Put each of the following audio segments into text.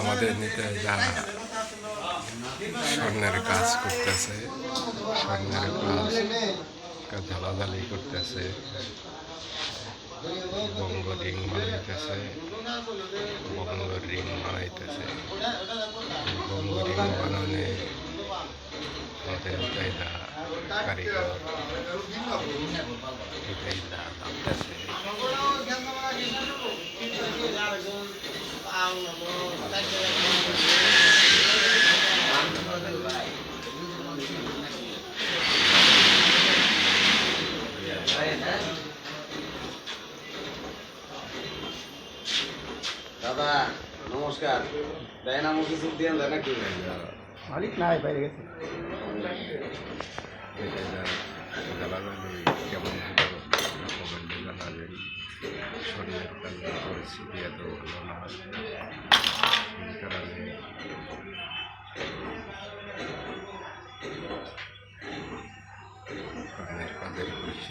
আমাদের নিতে যা স্বর্ণের কাজ করতেছে, স্বর্ণের কাজ ঝালাঝালি করতেছে, বঙ্গ রিং বানাইতেছে, বঙ্গ রিং বানাইতেছে। বঙ্গ রিং বানানে আমাদের কারিগর দাদা নমস্কার। দেয় না মুখে সুখ দিয়ে দেয় নাকি? মালিক নাই বাইরে গেছে। কেমন শরীরের পরিস্থিতি এত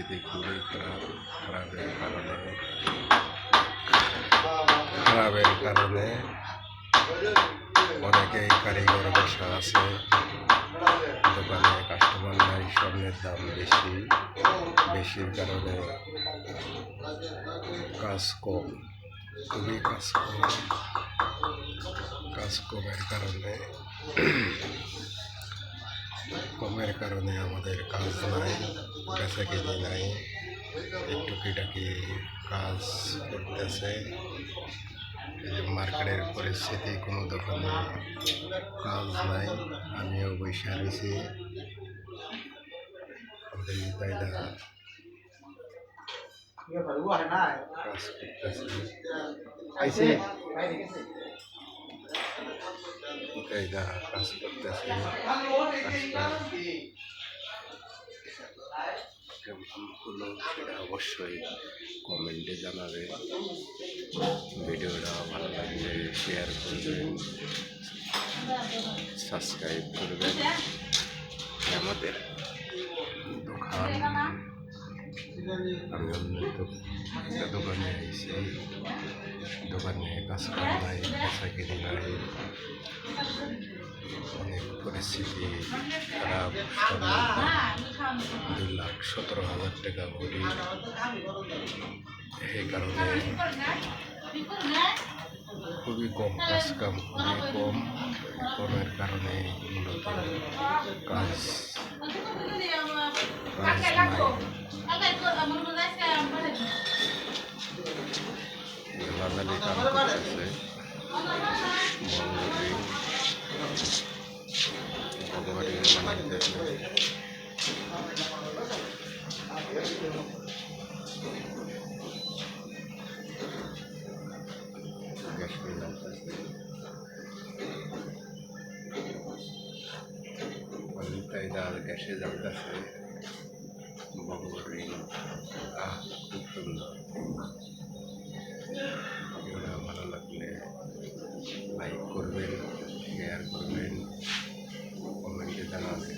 পরিস্থিতি খুবই খারাপ, খারাপের কারণে খারাপের কারণে অনেকেই কারিগর বসা আছে, দোকানে কাস্টমার নাই, স্বর্ণের দাম বেশি, বেশির কারণে কাজ কম, খুবই কাজ কম। কাজ কমের কারণে কমের কারণে আমাদের কাজ নাই। বেচা কিনি নাই। একটু কিটাকি কাজ করতেছে। মার্কেটের পরিস্থিতি, কোনো দোকানে কাজ নাই। আমিও বৈশা রয়েছি কাজ করতেছে। কেমন হলো সেটা অবশ্যই কমেন্টে জানাবে। ভিডিওটা ভালো লাগলে শেয়ার করবেন সাবস্ক্রাইব করবেন। আমাদের দোকান, আমি অন্য একটা দোকানে এসে দোকানে কাজ করা নাই কিনি নাই অনেক পরিস্থিতি খারাপ লাখ সতেরো হাজার টাকা ভরি। এই কারণে খুবই কম কাজ কাম, খুবই কম। কমের কারণে মূলত কাজ বাঙালি কাম করতেছে। বানাইতেছে গ্যাস যাচ্ছে বঙ্গরি আহ খুব সুন্দর ভিডিওটা ভালো লাগলে লাইক করবেন শেয়ার করবেন কমেন্টে জানাবেন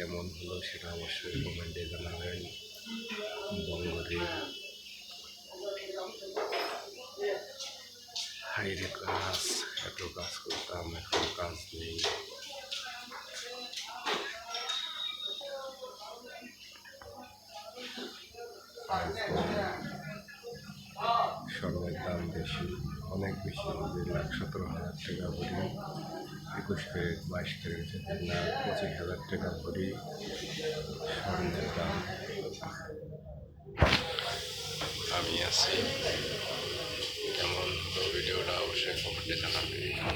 কেমন হলো সেটা অবশ্যই কমেন্টে জানাবেন। বঙ্গরি হাইরে কাজ এত কাজ করতাম, এখন কাজ নেই। স্বর্ণের দাম বেশি। অনেক বেশি লাখ সতেরো হাজার টাকা ভরি একুশ ক্যারেট বাইশ ক্যারেট তিন লাখ পঁচিশ হাজার টাকা ভরি স্বর্ণের দাম। আমি আছি। কেমন ভিডিওটা? অবশ্যই কমেন্টে জানাবে। এটা